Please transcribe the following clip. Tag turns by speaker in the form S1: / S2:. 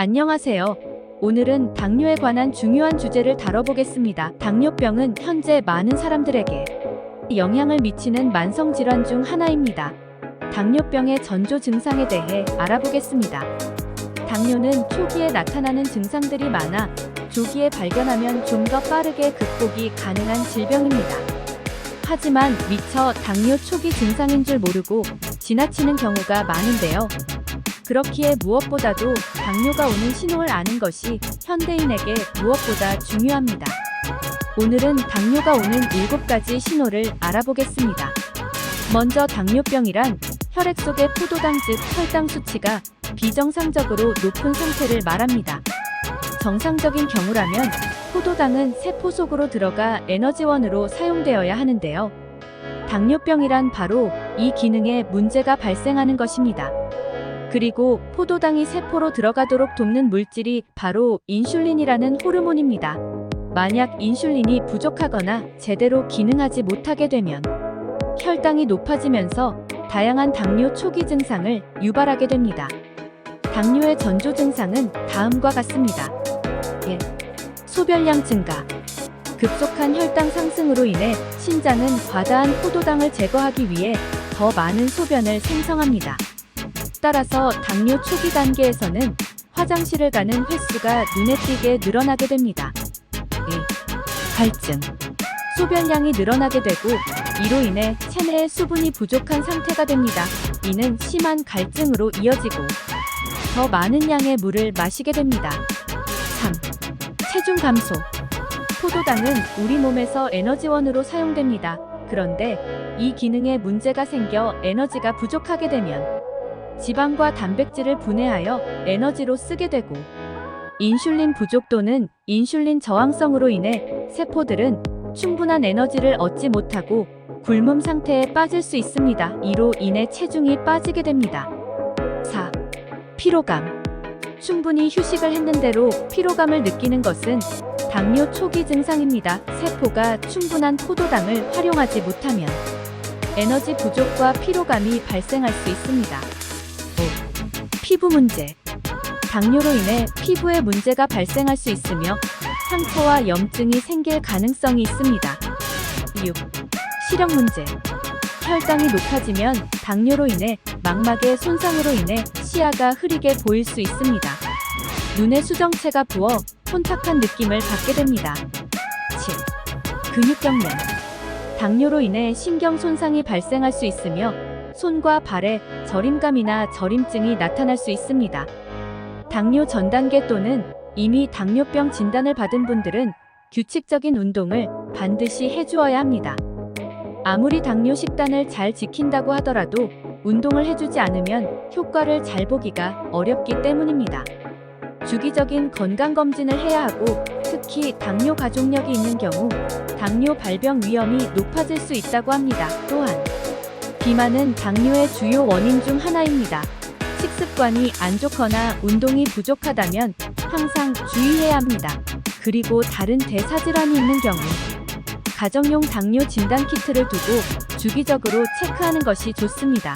S1: 안녕하세요. 오늘은 당뇨에 관한 중요한 주제를 다뤄보겠습니다. 당뇨병은 현재 많은 사람들에게 영향을 미치는 만성 질환 중 하나입니다. 당뇨병의 전조 증상에 대해 알아보겠습니다. 당뇨는 초기에 나타나는 증상들이 많아 조기에 발견하면 좀 더 빠르게 극복이 가능한 질병입니다. 하지만 미처 당뇨 초기 증상인 줄 모르고 지나치는 경우가 많은데요. 그렇기에 무엇보다도 당뇨가 오는 신호를 아는 것이 현대인에게 무엇보다 중요합니다. 오늘은 당뇨가 오는 7가지 신호를 알아보겠습니다. 먼저 당뇨병이란 혈액 속의 포도당 즉 혈당 수치가 비정상적으로 높은 상태를 말합니다. 정상적인 경우라면 포도당은 세포 속으로 들어가 에너지원으로 사용되어야 하는데요. 당뇨병이란 바로 이 기능에 문제가 발생하는 것입니다. 그리고 포도당이 세포로 들어가도록 돕는 물질이 바로 인슐린이라는 호르몬입니다. 만약 인슐린이 부족하거나 제대로 기능하지 못하게 되면 혈당이 높아지면서 다양한 당뇨 초기 증상을 유발하게 됩니다. 당뇨의 전조 증상은 다음과 같습니다. 1. 소변량 증가. 급속한 혈당 상승으로 인해 신장은 과다한 포도당을 제거하기 위해 더 많은 소변을 생성합니다. 따라서 당뇨 초기 단계에서는 화장실을 가는 횟수가 눈에 띄게 늘어나게 됩니다. 1. 갈증. 소변량이 늘어나게 되고 이로 인해 체내에 수분이 부족한 상태가 됩니다. 이는 심한 갈증으로 이어지고 더 많은 양의 물을 마시게 됩니다. 3. 체중 감소. 포도당은 우리 몸에서 에너지원으로 사용됩니다. 그런데 이 기능에 문제가 생겨 에너지가 부족하게 되면 지방과 단백질을 분해하여 에너지로 쓰게 되고 인슐린 부족 또는 인슐린 저항성으로 인해 세포들은 충분한 에너지를 얻지 못하고 굶음 상태에 빠질 수 있습니다. 이로 인해 체중이 빠지게 됩니다. 4. 피로감. 충분히 휴식을 했는데로 피로감을 느끼는 것은 당뇨 초기 증상입니다. 세포가 충분한 포도당을 활용하지 못하면 에너지 부족과 피로감이 발생할 수 있습니다. 5. 피부 문제. 당뇨로 인해 피부에 문제가 발생할 수 있으며 상처와 염증이 생길 가능성이 있습니다. 6. 시력 문제. 혈당이 높아지면 당뇨로 인해 망막의 손상으로 인해 시야가 흐리게 보일 수 있습니다. 눈의 수정체가 부어 혼탁한 느낌을 받게 됩니다. 7. 근육경련. 당뇨로 인해 신경 손상이 발생할 수 있으며 손과 발에 저림감이나 저림증이 나타날 수 있습니다. 당뇨 전 단계 또는 이미 당뇨병 진단을 받은 분들은 규칙적인 운동을 반드시 해주어야 합니다. 아무리 당뇨 식단을 잘 지킨다고 하더라도 운동을 해주지 않으면 효과를 잘 보기가 어렵기 때문입니다. 주기적인 건강검진을 해야 하고 특히 당뇨 가족력이 있는 경우 당뇨 발병 위험이 높아질 수 있다고 합니다. 또한 비만은 당뇨의 주요 원인 중 하나입니다. 식습관이 안 좋거나 운동이 부족하다면 항상 주의해야 합니다. 그리고 다른 대사질환이 있는 경우 가정용 당뇨 진단 키트를 두고 주기적으로 체크하는 것이 좋습니다.